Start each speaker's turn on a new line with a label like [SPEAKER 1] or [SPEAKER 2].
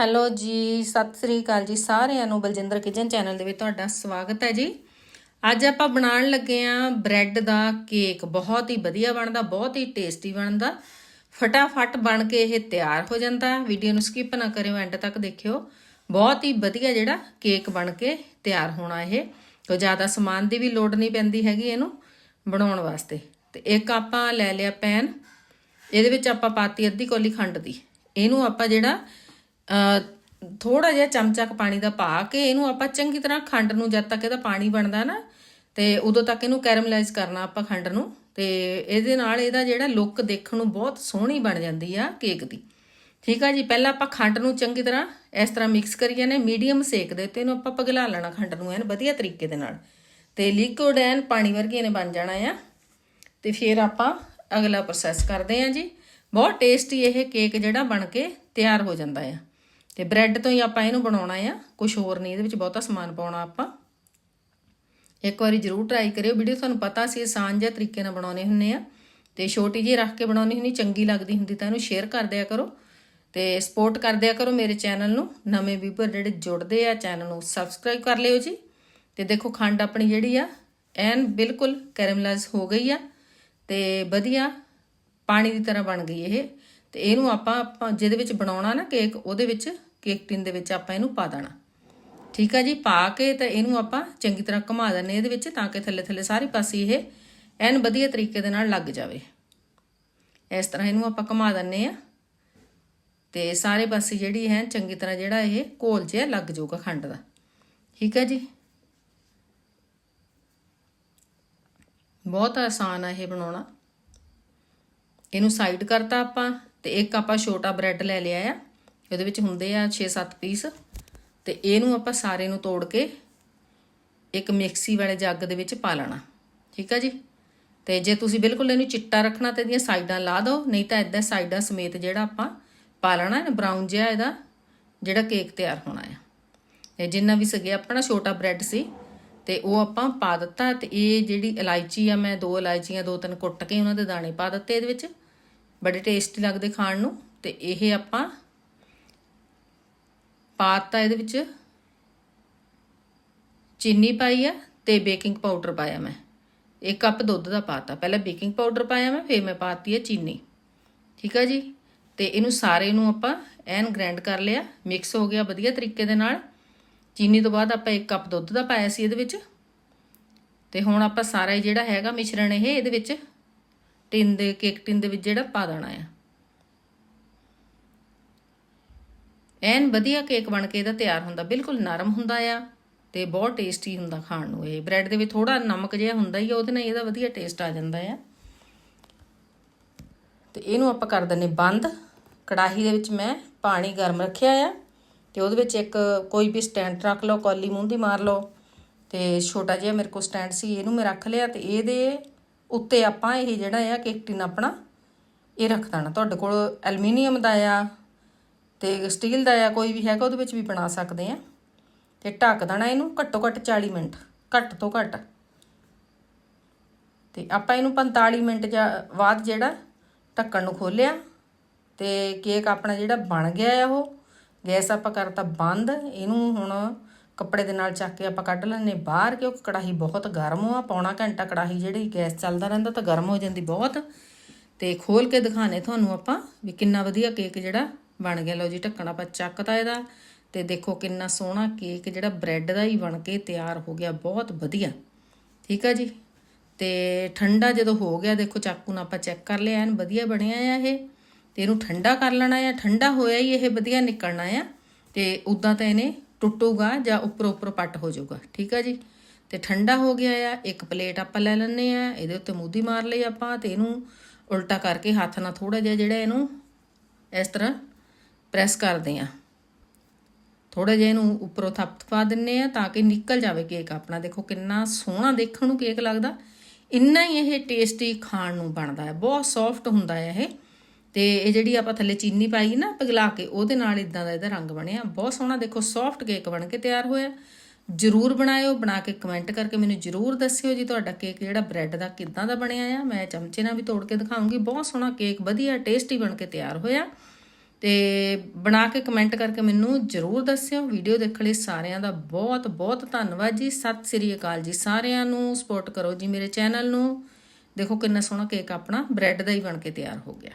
[SPEAKER 1] Hello ਜੀ, ਸਤਿ ਸ੍ਰੀ ਅਕਾਲ ਜੀ ਸਾਰਿਆਂ ਨੂੰ ਬਲਜਿੰਦਰ ਕਿਚਨ ਚੈਨਲ ਦੇ ਵਿੱਚ ਤੁਹਾਡਾ ਸਵਾਗਤ ਹੈ ਜੀ। ਅੱਜ ਆਪਾਂ ਬਣਾਉਣ ਲੱਗੇ ਆਂ ਬ੍ਰੈਡ ਦਾ ਕੇਕ, ਬਹੁਤ ਹੀ ਵਧੀਆ ਬਣਦਾ, ਬਹੁਤ ਹੀ ਟੇਸਟੀ ਬਣਦਾ। ਫਟਾਫਟ ਬਣ ਕੇ ਇਹ ਤਿਆਰ ਹੋ ਜਾਂਦਾ ਵੀਡੀਓ ਨੂੰ ਸਕਿਪ ਨਾ ਕਰਿਓ, ਐਂਡ ਤੱਕ ਦੇਖਿਓ। ਬਹੁਤ ਹੀ ਵਧੀਆ ਜਿਹੜਾ ਕੇਕ ਬਣ ਕੇ ਤਿਆਰ ਹੋਣਾ ਇਹ। ਕੋਈ ਜ਼ਿਆਦਾ ਸਮਾਨ ਦੀ ਵੀ ਲੋੜ ਨਹੀਂ ਪੈਂਦੀ ਹੈਗੀ ਇਹਨੂੰ ਬਣਾਉਣ ਵਾਸਤੇ। ਤੇ ਇੱਕ ਆਪਾਂ ਲੈ ਲਿਆ ਪੈਨ, ਇਹਦੇ ਵਿੱਚ ਆਪਾਂ ਪਾਤੀ ਅੱਧੀ ਕੋਲੀ ਖੰਡ ਦੀ। ਇਹਨੂੰ ਆਪਾਂ ਜਿਹੜਾ ਥੋੜਾ ਜਿਹਾ ਚਮਚਾ ਕ ਪਾਣੀ ਦਾ ਪਾ ਕੇ ਇਹਨੂੰ ਆਪਾਂ ਚੰਗੀ ਤਰ੍ਹਾਂ ਖੰਡ ਨੂੰ ਜਦ ਤੱਕ ਇਹਦਾ ਪਾਣੀ ਬਣਦਾ ਨਾ, ਤੇ ਉਦੋਂ ਤੱਕ ਇਹਨੂੰ ਕੈਰਮਲਾਈਜ਼ ਕਰਨਾ ਆਪਾਂ ਖੰਡ ਨੂੰ, ਤੇ ਇਹਦੇ ਨਾਲ ਇਹਦਾ ਜਿਹੜਾ ਲੁੱਕ ਦੇਖਣ ਨੂੰ ਬਹੁਤ ਸੋਹਣੀ ਬਣ ਜਾਂਦੀ ਆ ਕੇਕ ਦੀ। ਠੀਕ ਆ ਜੀ, ਪਹਿਲਾਂ ਆਪਾਂ ਖੰਡ ਨੂੰ ਚੰਗੀ ਤਰ੍ਹਾਂ ਇਸ ਤਰ੍ਹਾਂ ਮਿਕਸ ਕਰੀਏ ਨੇ ਮੀਡੀਅਮ ਸੇਕ ਦੇ ਤੇ ਇਹਨੂੰ ਆਪਾਂ ਪਗਲਾ ਲੈਣਾ ਖੰਡ ਨੂੰ ਐਨ ਵਧੀਆ ਤਰੀਕੇ ਦੇ ਨਾਲ। ਤੇ ਲਿਕੁਇਡ ਐਨ ਪਾਣੀ ਵਰਗੀ ਇਹਨੇ ਬਣ ਜਾਣਾ ਆ। ਤੇ ਫਿਰ ਆਪਾਂ ਅਗਲਾ ਪ੍ਰੋਸੈਸ ਕਰਦੇ ਆਂ ਜੀ। ਬਹੁਤ ਟੇਸਟੀ ਇਹ ਕੇਕ ਜਿਹੜਾ ਬਣ ਕੇ ਤਿਆਰ ਹੋ ਜਾਂਦਾ ਆ। ਤੇ ਬ੍ਰੈਡ ਤੋਂ ਹੀ ਆਪਾਂ ਇਹਨੂੰ ਬਣਾਉਣਾ ਆ ਕੁਝ ਹੋਰ ਨਹੀਂ, ਇਹਦੇ ਵਿੱਚ ਬਹੁਤਾ ਸਮਾਨ ਪਾਉਣਾ ਆਪਾਂ। ਇੱਕ ਵਾਰੀ ਜ਼ਰੂਰ ਟਰਾਈ ਕਰਿਓ। ਵੀਡੀਓ ਤੁਹਾਨੂੰ ਪਤਾ ਸੀ ਆਸਾਨ ਜਿਹਾ ਤਰੀਕੇ ਨਾਲ ਬਣਾਉਣੇ ਹੁੰਨੇ ਆ। ਤੇ ਛੋਟੀ ਜਿਹੀ ਰੱਖ ਕੇ ਬਣਾਉਣੀ ਹੁੰਦੀ, ਚੰਗੀ ਲੱਗਦੀ ਹੁੰਦੀ ਤਾਂ ਇਹਨੂੰ ਸ਼ੇਅਰ ਕਰ ਦਿਆ ਕਰੋ। ਤੇ ਸਪੋਰਟ ਕਰ ਦਿਆ ਕਰੋ ਮੇਰੇ ਚੈਨਲ ਨੂੰ। ਨਵੇਂ ਵੀਵਰ ਜਿਹੜੇ ਜੁੜਦੇ ਆ ਚੈਨਲ ਨੂੰ ਸਬਸਕ੍ਰਾਈਬ ਕਰ ਲਿਓ ਜੀ। ਤੇ ਦੇਖੋ ਖੰਡ ਆਪਣੀ ਜਿਹੜੀ ਆ, ਐਨ ਬਿਲਕੁਲ ਕੈਰਮਲਾਈਜ਼ ਹੋ ਗਈ ਆ। ਤੇ ਵਧੀਆ ਪਾਣੀ ਦੀ ਤਰ੍ਹਾਂ ਬਣ ਗਈ ਇਹ। ਤੇ ਇਹਨੂੰ ਆਪਾਂ ਆਪਾਂ ਜਿਹਦੇ ਵਿੱਚ ਬਣਾਉਣਾ ਨਾ ਕੇਕ, ਉਹਦੇ ਵਿੱਚ ਕੇਕ ਟਿਨ ਦੇ ਵਿੱਚ ਆਪਾਂ ਇਹਨੂੰ ਪਾ ਦੇਣਾ। ਠੀਕ ਆ ਜੀ? ਪਾ ਕੇ ਤਾਂ ਇਹਨੂੰ ਆਪਾਂ ਚੰਗੀ ਤਰ੍ਹਾਂ ਘੁਮਾ ਦਿੰਨੇ ਇਹਦੇ ਵਿੱਚ ਤਾਂ ਕਿ ਥੱਲੇ ਥੱਲੇ ਸਾਰੀ ਪਾਸੇ ਇਹ ਐਨ ਵਧੀਆ ਤਰੀਕੇ ਦੇ ਨਾਲ ਲੱਗ ਜਾਵੇ। ਇਸ ਤਰ੍ਹਾਂ ਇਹਨੂੰ ਆਪਾਂ ਘੁਮਾ ਦਿੰਨੇ ਆ ਤੇ ਸਾਰੇ ਪਾਸੇ ਜਿਹੜੀ ਹੈ ਚੰਗੀ ਤਰ੍ਹਾਂ ਜਿਹੜਾ ਇਹ ਘੋਲ ਜਿਹਾ ਲੱਗ ਜਾਊਗਾ ਖੰਡ ਦਾ। ਠੀਕ ਹੈ ਜੀ? ਬਹੁਤ ਆਸਾਨ ਆ ਇਹ ਬਣਾਉਣਾ। ਇਹਨੂੰ ਸਾਈਡ ਕਰਤਾ ਆਪਾਂ ਤੇ ਇੱਕ ਆਪਾਂ ਛੋਟਾ ਬ੍ਰੈਡ ਲੈ ਲਿਆ ਆ। ਇਹਦੇ ਵਿੱਚ ਹੁੰਦੇ ਆ 6-7 ਪੀਸ। ਤੇ ਇਹਨੂੰ ਆਪਾਂ ਸਾਰੇ ਨੂੰ ਤੋੜ ਕੇ ਇੱਕ ਮਿਕਸੀ ਵਾਲੇ ਜੱਗ ਦੇ ਵਿੱਚ ਪਾ ਲੈਣਾ। ਠੀਕ ਆ ਜੀ? ਤੇ ਜੇ ਤੁਸੀਂ ਬਿਲਕੁਲ ਇਹਨੂੰ ਚਿੱਟਾ ਰੱਖਣਾ ਤੇ ਇਹਦੀਆਂ ਸਾਈਡਾਂ ਲਾ ਦਿਓ ਨਹੀਂ ਤਾਂ ਇਦਾਂ ਸਾਈਡਾਂ ਸਮੇਤ ਜਿਹੜਾ ਆਪਾਂ ਪਾ ਲੈਣਾ ਹੈ ਬਰਾਊਨ ਜਿਹਾ ਇਹਦਾ, ਜਿਹੜਾ ਕੇਕ ਤਿਆਰ ਹੋਣਾ ਆ। ਤੇ ਜਿੰਨਾ ਵੀ ਸਗਿਆ ਆਪਣਾ ਛੋਟਾ ਬ੍ਰੈਡ ਸੀ, ਤੇ ਉਹ ਆਪਾਂ ਪਾ ਦਿੱਤਾ ਤੇ ਇਹ ਜਿਹੜੀ ਇਲਾਇਚੀ ਆ, ਮੈਂ ਦੋ ਇਲਾਇਚੀਆਂ ਦੋ ਤਿੰਨ ਕੁੱਟ ਕੇ ਉਹਨਾਂ ਦੇ ਦਾਣੇ ਪਾ ਦਿੱਤੇ ਇਹਦੇ ਵਿੱਚ। ਬੜੇ ਟੇਸਟੀ ਲੱਗਦੇ ਖਾਣ ਨੂੰ ਤੇ ਇਹ ਆਪਾਂ ਪਾਤਾ ਇਹਦੇ ਵਿੱਚ ਚੀਨੀ ਪਾਈ ਆ ਤੇ ਬੇਕਿੰਗ ਪਾਊਡਰ ਪਾਇਆ ਮੈਂ। ਇੱਕ ਕੱਪ ਦੁੱਧ ਦਾ ਪਾਤਾ। ਪਹਿਲਾਂ ਬੇਕਿੰਗ ਪਾਊਡਰ ਪਾਇਆ ਮੈਂ, ਫਿਰ ਮੈਂ ਪਾਤੀ ਹੈ ਚੀਨੀ। ਠੀਕ ਆ ਜੀ? ਤੇ ਇਹਨੂੰ ਸਾਰੇ ਨੂੰ ਆਪਾਂ ਐਨ ਗ੍ਰਾਈਂਡ ਕਰ ਲਿਆ। ਮਿਕਸ ਹੋ ਗਿਆ ਵਧੀਆ ਤਰੀਕੇ ਦੇ ਨਾਲ। ਚੀਨੀ ਤੋਂ ਬਾਅਦ ਆਪਾਂ ਇੱਕ ਕੱਪ ਦੁੱਧ ਦਾ ਪਾਇਆ ਸੀ ਇਹਦੇ ਵਿੱਚ। ਤੇ ਹੁਣ ਆਪਾਂ ਸਾਰਾ ਜਿਹੜਾ ਹੈਗਾ ਮਿਸ਼ਰਣ ਇਹ ਇਹਦੇ ਵਿੱਚ ਟਿਨ ਦੇ, ਕੇਕ ਟਿਨ ਦੇ ਵਿੱਚ ਜਿਹੜਾ ਪਾ ਦੇਣਾ ਆ। ਐਨ ਵਧੀਆ ਕੇਕ ਬਣ ਕੇ ਇਹਦਾ ਤਿਆਰ ਹੁੰਦਾ, ਬਿਲਕੁਲ ਨਰਮ ਹੁੰਦਾ ਆ ਤੇ ਬਹੁਤ ਟੇਸਟੀ ਹੁੰਦਾ ਖਾਣ ਨੂੰ ਇਹ। ਬ੍ਰੈਡ ਦੇ ਵਿੱਚ ਥੋੜਾ ਨਮਕ ਜਿਹਾ ਹੁੰਦਾ ਹੀ ਆ, ਉਹਦੇ ਨਾਲ ਇਹਦਾ ਵਧੀਆ ਟੇਸਟ ਆ ਜਾਂਦਾ ਆ। ਤੇ ਇਹਨੂੰ ਆਪਾਂ ਕਰ ਦਿੰਨੇ ਬੰਦ। ਕੜਾਹੀ ਦੇ ਵਿੱਚ ਮੈਂ ਪਾਣੀ ਗਰਮ ਰੱਖਿਆ ਆ ਤੇ ਉਹਦੇ ਵਿੱਚ ਇੱਕ ਕੋਈ ਵੀ ਸਟੈਂਡ ਰੱਖ ਲਓ, ਕੌਲੀ ਮੂੰਹ ਦੀ ਮਾਰ ਲਓ ਤੇ ਛੋਟਾ ਜਿਹਾ ਮੇਰੇ ਕੋਲ ਸਟੈਂਡ ਸੀ, ਇਹਨੂੰ ਮੈਂ ਰੱਖ ਲਿਆ ਤੇ ਇਹਦੇ ਉੱਤੇ ਆਪਾਂ ਇਹ ਜਿਹੜਾ ਆ ਕੇਕਟਿਨ ਆਪਣਾ, ਇਹ ਰੱਖ ਦੇਣਾ। ਤੁਹਾਡੇ ਕੋਲ ਐਲੂਮੀਨੀਅਮ ਦਾ ਆ ਤੇ ਸਟੀਲ ਦਾ ਆ, ਕੋਈ ਵੀ ਹੈਗਾ, ਉਹਦੇ ਵਿੱਚ ਵੀ ਬਣਾ ਸਕਦੇ ਆ। ਤੇ ਢੱਕ ਦੇਣਾ ਇਹਨੂੰ ਘੱਟੋ ਘੱਟ 40 ਮਿੰਟ, ਘੱਟ ਤੋਂ ਘੱਟ। ਤੇ ਆਪਾਂ ਇਹਨੂੰ 45 ਮਿੰਟ ਬਾਅਦ ਜਿਹੜਾ ਢੱਕਣ ਨੂੰ ਖੋਲਿਆ, ਤੇ ਕੇਕ ਆਪਣਾ ਜਿਹੜਾ ਬਣ ਗਿਆ ਆ ਉਹ, ਗੈਸ ਆਪਾਂ ਕਰਤਾ ਬੰਦ, ਇਹਨੂੰ ਹੁਣ ਕੱਪੜੇ ਦੇ ਨਾਲ ਚੱਕ ਕੇ ਆਪਾਂ ਕੱਢ ਲੈਣੇ ਬਾਹਰ ਕਿਉਂਕਿ ਕੜਾਹੀ ਬਹੁਤ ਗਰਮ ਆ, ਪੌਣਾ ਘੰਟਾ ਕੜਾਹੀ ਜਿਹੜੀ ਗੈਸ ਚੱਲਦਾ ਰਹਿੰਦਾ ਤਾਂ ਗਰਮ ਹੋ ਜਾਂਦੀ ਬਹੁਤ। ਤੇ ਖੋਲ ਕੇ ਦਿਖਾਣੇ ਤੁਹਾਨੂੰ ਆਪਾਂ ਵੀ ਕਿੰਨਾ ਵਧੀਆ ਕੇਕ ਜਿਹੜਾ ਬਣ ਗਿਆ। ਲਓ ਜੀ, ਢੱਕਣ ਆਪਾਂ ਚੱਕਤਾ ਇਹਦਾ। ਤੇ ਦੇਖੋ ਕਿੰਨਾ ਸੋਹਣਾ ਕੇਕ ਜਿਹੜਾ ਬ੍ਰੈਡ ਦਾ ਹੀ ਬਣ ਕੇ ਤਿਆਰ ਹੋ ਗਿਆ। ਬਹੁਤ ਵਧੀਆ। ਠੀਕ ਆ ਜੀ? ਤੇ ਠੰਡਾ ਜਦੋਂ ਹੋ ਗਿਆ, ਦੇਖੋ ਚਾਕੂ ਨਾਲ ਆਪਾਂ ਚੈੱਕ ਕਰ ਲਿਆ। ਐਨ ਵਧੀਆ ਬਣਿਆ ਆ ਇਹ। ਤੇ ਇਹਨੂੰ ਠੰਡਾ ਕਰ ਲੈਣਾ ਆ। ਠੰਡਾ ਹੋਇਆ ਹੀ ਇਹ ਵਧੀਆ ਨਿਕਲਣਾ ਆ। ਤੇ ਉਦਾਂ ਤਾਂ ਇਹਨੇ ਟੁੱਟੂਗਾ ਜਾਂ ਉੱਪਰੋਂ ਉੱਪਰ ਪੱਟ ਹੋ ਜਾਊਗਾ। ਠੀਕ ਆ ਜੀ? ਤੇ ਠੰਡਾ ਹੋ ਗਿਆ ਆ, ਇੱਕ ਪਲੇਟ ਆਪਾਂ ਲੈ ਲੈਣੇ ਆ, ਇਹਦੇ ਉੱਤੇ ਮੂਦੀ ਮਾਰ ਲਈ ਆਪਾਂ ਤੇ ਇਹਨੂੰ ਉਲਟਾ ਕਰਕੇ ਹੱਥ ਨਾਲ ਥੋੜਾ ਜਿਹਾ ਜਿਹੜਾ ਇਹਨੂੰ ਇਸ ਤਰ੍ਹਾਂ ਪ੍ਰੈਸ ਕਰਦੇ ਆ। ਥੋੜਾ ਜਿਹਾ ਇਹਨੂੰ ਉੱਪਰੋਂ ਥਪਥਪਾ ਦਿੰਨੇ ਆ ਤਾਂ ਕਿ ਨਿਕਲ ਜਾਵੇ ਕੇਕ ਆਪਣਾ। ਦੇਖੋ ਕਿੰਨਾ ਸੋਹਣਾ ਦੇਖਣ ਨੂੰ ਕੇਕ ਲੱਗਦਾ। ਇੰਨਾ ਹੀ ਇਹ ਟੇਸਟੀ ਖਾਣ ਨੂੰ ਬਣਦਾ ਹੈ। ਬਹੁਤ ਸੌਫਟ ਹੁੰਦਾ ਹੈ ਇਹ। ਤੇ ਇਹ ਜਿਹੜੀ ਆਪਾਂ ਥੱਲੇ ਚੀਨੀ ਪਾਈ ਨਾ ਪਿਘਲਾ ਕੇ, ਉਹਦੇ ਨਾਲ ਇਦਾਂ ਦਾ ਇਹਦਾ ਰੰਗ ਬਣਿਆ। ਬਹੁਤ ਸੋਹਣਾ ਦੇਖੋ ਸੌਫਟ ਕੇਕ ਬਣ ਕੇ ਤਿਆਰ ਹੋਇਆ। ਜਰੂਰ ਬਣਾਇਓ, ਬਣਾ ਕੇ ਕਮੈਂਟ ਕਰਕੇ ਮੈਨੂੰ ਜਰੂਰ ਦੱਸਿਓ ਜੀ ਤੁਹਾਡਾ ਕੇਕ ਜਿਹੜਾ ਬ੍ਰੈਡ ਦਾ ਕਿੱਦਾਂ ਦਾ ਬਣਿਆ ਆ। ਮੈਂ ਚਮਚੇ ਨਾਲ ਵੀ ਤੋੜ ਕੇ ਦਿਖਾਉਂਗੀ। ਬਹੁਤ ਸੋਹਣਾ ਕੇਕ ਵਧੀਆ ਟੇਸਟੀ ਬਣ ਕੇ ਤਿਆਰ ਹੋਇਆ। ਤੇ ਬਣਾ ਕੇ ਕਮੈਂਟ ਕਰਕੇ ਮੈਨੂੰ ਜਰੂਰ ਦੱਸਿਓ। ਵੀਡੀਓ ਦੇਖਣ ਲਈ ਸਾਰਿਆਂ ਦਾ ਬਹੁਤ ਬਹੁਤ ਧੰਨਵਾਦ ਜੀ। ਸਤਿ ਸ੍ਰੀ ਅਕਾਲ ਜੀ ਸਾਰਿਆਂ ਨੂੰ। ਸਪੋਰਟ ਕਰੋ ਜੀ ਮੇਰੇ ਚੈਨਲ ਨੂੰ। ਦੇਖੋ ਕਿੰਨਾ ਸੋਹਣਾ ਕੇਕ ਆਪਣਾ ਬ੍ਰੈਡ ਦਾ ਹੀ ਬਣ ਕੇ ਤਿਆਰ ਹੋ ਗਿਆ।